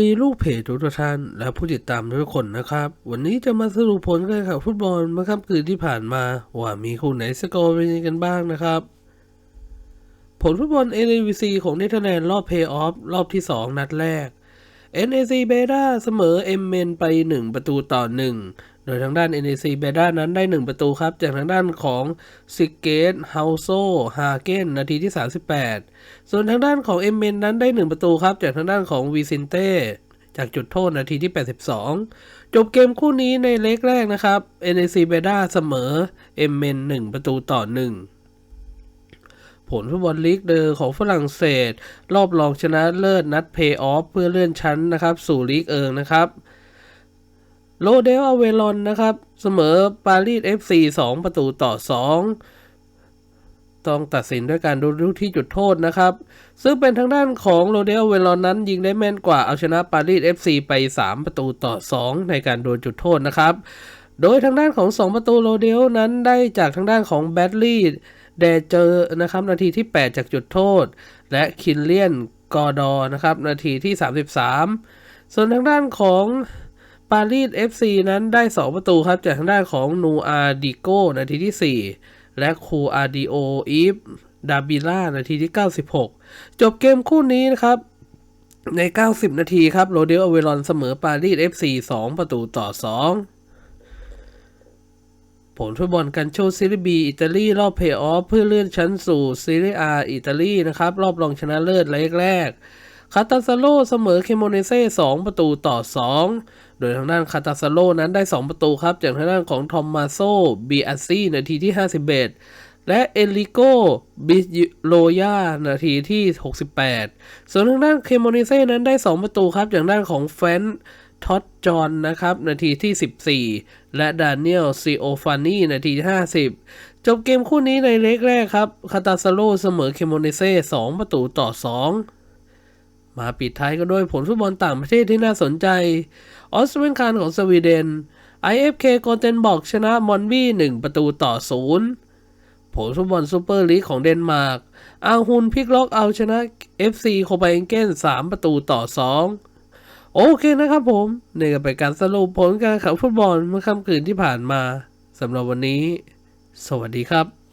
ดีลูกเพจทุกท่านและผู้ติดตามทุกคนนะครับ วันนี้จะมาสรุปผลการแข่งขันฟุตบอลเมื่อค่ำคืนที่ผ่านมา ว่ามีคู่ไหนสกอร์เป็นยังไงกันบ้างนะครับ ผลฟุตบอล NAVC ของเนเธอร์แลนด์รอบเพย์ออฟรอบที่ 2 นัดแรก NAC เบด้าเสมอเอ็มเมนไป 1 ประตูต่อ 1 โดยทางด้าน NAC เบด้านั้นได้ 1 ประตูครับ จากทางด้านของซิกเกตเฮาโซฮาเกนนาทีที่ 38 ส่วนทางด้านของเอ็มเมนนั้นได้ 1 ประตูครับ จากทางด้านของวีซินเต้จากจุดโทษนาทีที่ 82 จบเกมคู่นี้ในเล็กแรกนะครับ NAC เบด้าเสมอเอ็มเมน1ประตูต่อ 1ผลฟุตบอลลีกเดอร์ของฝรั่งเศส รอบรองชนะเลิศนัดเพย์ออฟเพื่อเลื่อนชั้นนะครับ สู่ลีกเอิงนะครับ โลเดลอเวลอนนะครับ เสมอปารีส FC 2 ประตูต่อ 2 ต้องตัดสินด้วยการดูลูกที่จุดโทษนะครับ ซึ่งเป็นทางด้านของโรเดลเวลอนนั้นยิงได้แม่นกว่าเอาชนะปารีส FC ไป 3 ประตูต่อ 2 ในการโดนจุดโทษนะครับ โดยทางด้านของ 2 ประตูโรเดลนั้นได้จากทางด้านของแบดลี่เดเจอร์นะครับนาทีที่ 8 จากจุดโทษ และคินเลียนกอร์ดอนะครับนาทีที่ 33 ส่วนทางด้านของ ปารีส FC นั้นได้ 2 ประตูครับ จากทางด้านของนูอาดิโกนาทีที่ 4 และคูอาดิโออีฟดาบิล่านาทีที่ 96 จบเกมคู่นี้นะครับใน 90 นาทีครับโรเดลอเวลอนเสมอปารีส FC 2 ประตูต่อ 2ผลฟุตบอลกันโชซีรีบีอิตาลีรอบเพย์ออฟเพื่อเลื่อนชั้นสู่ซีรียอาอิตาลีนะครับ รอบรองชนะเลิศเลกแรก คาตาซาโลเสมอเคโมเนเซ่2ประตูต่อ 2 โดยทางด้านคาตาซาโลนั้นได้ 2 ประตูครับ จากทางด้านของทอมมาโซบีอาซีนาทีที่ 51 และเอลิโกบิโลยานาทีที่ 68 ส่วนทางด้านเคโมเนเซ่นั้นได้ 2 ประตูครับจากด้านของแฟนท็อตจอห์นนะครับ นาทีที่ 14 และดานิเอลซีโอฟานีนาทีที่ 50 จบเกมคู่นี้ในเล็กแรกครับ คาตาซาโลเสมอเคโมเนเซ่2ประตูต่อ 2 มาปิดท้ายกันด้วยผลฟุตบอลต่างประเทศที่น่าสนใจ ออสเตรเลียนคานของสวีเดน IFK โกเทนบอกชนะมอนวี่1ประตูต่อ0ผลฟุตบอลซูเปอร์ลีกของเดนมาร์ก อาฮุนพิกล็อกเอาชนะ FC โคเปนเกน3ประตูต่อ 2 โอเคนะครับผมนี่ก็เป็นการสรุปผลการแข่งขันฟุตบอลเมื่อค่ำคืนที่ผ่านมาสำหรับวันนี้ สวัสดีครับ